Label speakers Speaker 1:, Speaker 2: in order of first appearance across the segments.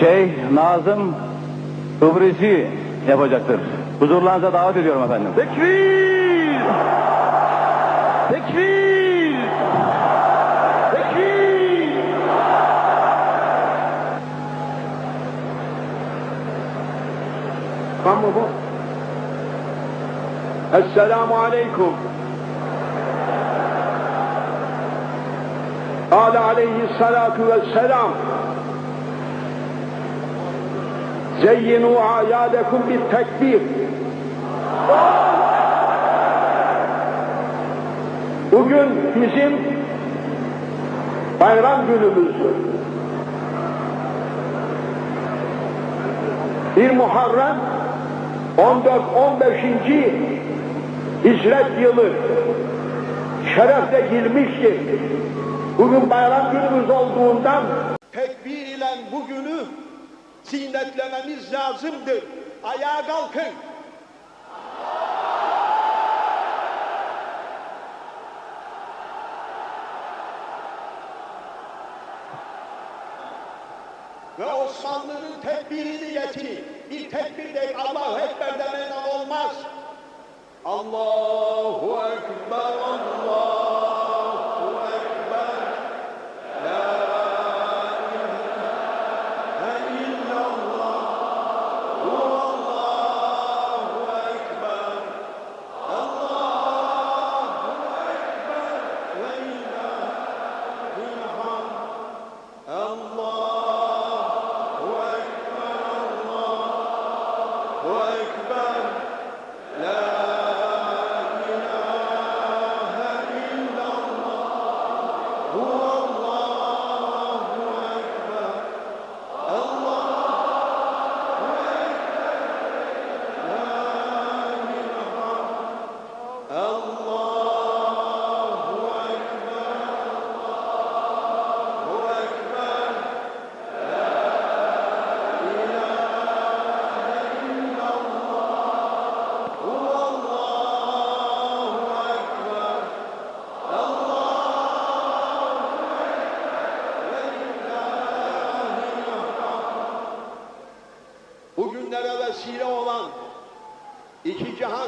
Speaker 1: Şeyh Nazım Kıbrisi yapacaktır. Huzurlarınıza davet ediyorum efendim.
Speaker 2: Tekbir! Tekbir! Tekbir! Tam mı bu? Esselamu aleyküm. Kale aleyhissalatu vesselam. Zeyyinu ayadekum bir tekbir. Bugün bizim bayram günümüzdür. Bir Muharrem 14-15. Hicret yılı şerefle girmiştir. Bugün bayram günümüz olduğundan tekbir ile bugünü zinetlememiz lazımdır. Ayağa kalkın. Ve Osmanlı'nın tekbirini getirin. Bir tekbir değil, Allahu Ekber demeyle olmaz. Allahu Ekber, Allahu Ekber.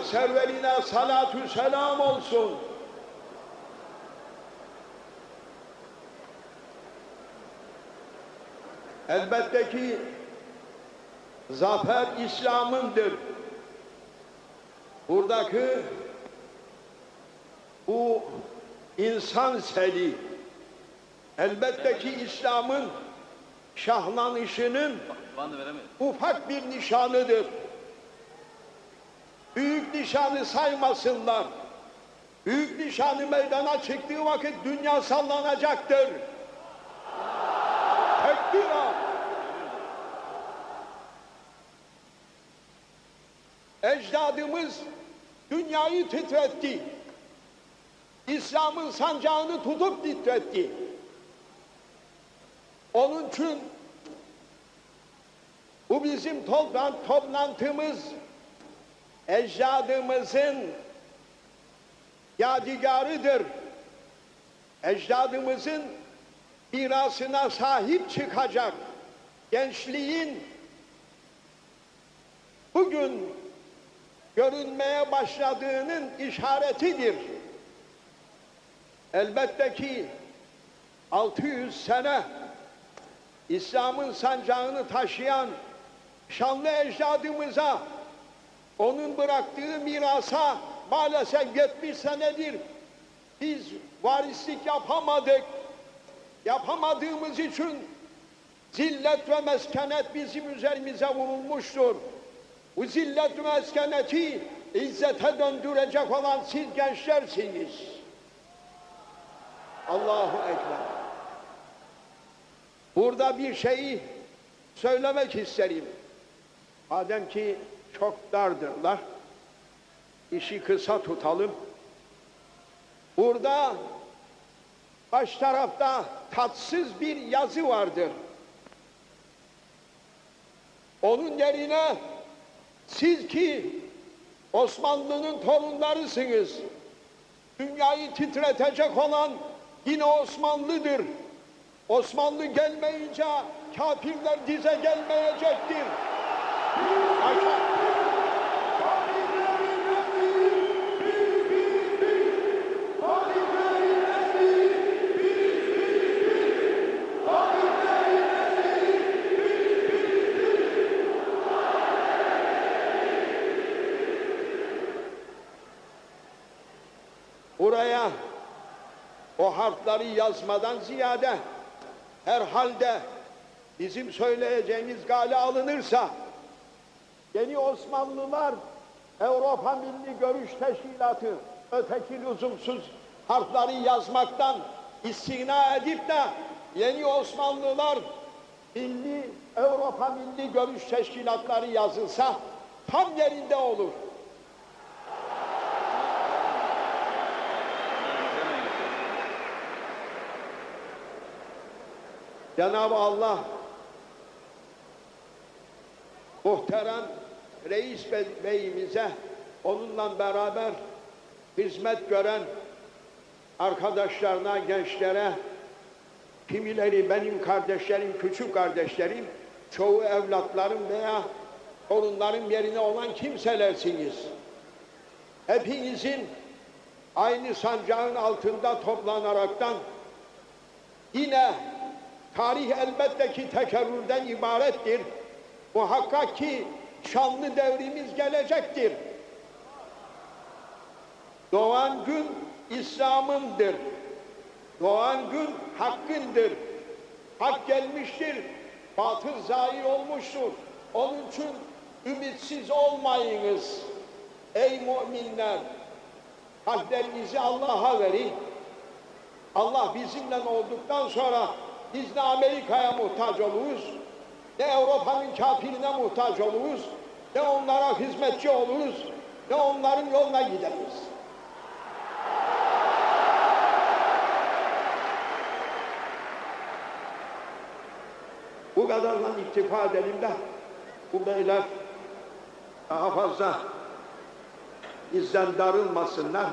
Speaker 2: Serverine salatü selam olsun. Elbette ki zafer İslam'ındır. Buradaki bu insan seli elbette ki İslam'ın şahlanışının ufak bir nişanıdır. Büyük nişanı saymasınlar. Büyük nişanı meydana çıktığı vakit dünya sallanacaktır. Tekbir al. Ecdadımız dünyayı titretti. İslam'ın sancağını tutup titretti. Onun için bu bizim toplan, toplantımız ecdadımızın yadigarıdır. Ecdadımızın mirasına sahip çıkacak gençliğin bugün görünmeye başladığının işaretidir. Elbette ki 600 sene İslam'ın sancağını taşıyan şanlı ecdadımıza onun bıraktığı mirasa maalesef 70 senedir biz varislik yapamadık. Yapamadığımız için zillet ve meskenet bizim üzerimize vurulmuştur. Bu zillet ve meskeneti izzete döndürecek olan siz gençlersiniz. Allahu Ekber. Burada bir şeyi söylemek isterim. Madem ki çok dardırlar, işi kısa tutalım. Burada baş tarafta tatsız bir yazı vardır. Onun yerine siz ki Osmanlı'nın torunlarısınız. Dünyayı titretecek olan yine Osmanlı'dır. Osmanlı gelmeyince kafirler dize gelmeyecektir. Aşağı. Harfleri yazmadan ziyade herhalde bizim söyleyeceğimiz gale alınırsa yeni Osmanlılar Avrupa Milli Görüş Teşkilatı öteki lüzumsuz harfleri yazmaktan istina edip de yeni Osmanlılar Milli Avrupa Milli Görüş Teşkilatları yazılsa tam yerinde olur. Cenab-ı Allah muhterem reis Bey- beyimize onunla beraber hizmet gören arkadaşlarına, gençlere, kimileri benim kardeşlerim, küçük kardeşlerim, çoğu evlatlarım veya torunlarım yerine olan kimselersiniz. Hepinizin aynı sancağın altında toplanaraktan yine tarih elbette ki tekerrürden ibarettir. Muhakkak ki şanlı devrimiz gelecektir. Doğan gün İslam'ındır. Doğan gün hakkındır. Hak gelmiştir. Batıl zahir olmuştur. Onun için ümitsiz olmayınız. Ey müminler! Kalplerinizi Allah'a verin. Allah bizimle olduktan sonra biz ne Amerika'ya muhtaç oluruz, ne Avrupa'nın kafirine muhtaç oluruz, ne onlara hizmetçi oluruz, ne onların yoluna gideriz. Bu kadarla iktifa edelim de bu beyler daha fazla bizden darılmasınlar.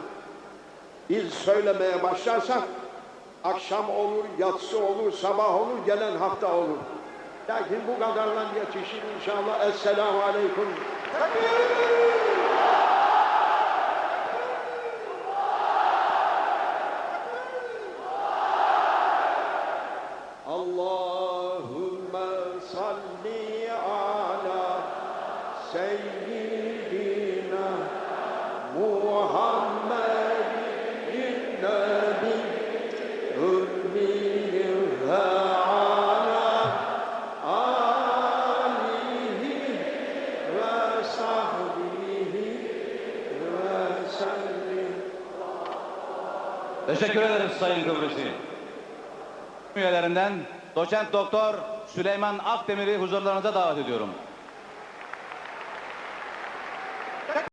Speaker 2: Biz söylemeye başlarsak akşam olur, yatsı olur, sabah olur, gelen hafta olur. Lakin bu kadarla yetişir inşallah. Esselamu Aleyküm. Allahümme salli ala seyyidina Muhammedin
Speaker 1: Teşekkür ederiz Sayın Kıbrıs'ı. Üyelerinden doçent doktor Süleyman Akdemir'i huzurlarınıza davet ediyorum.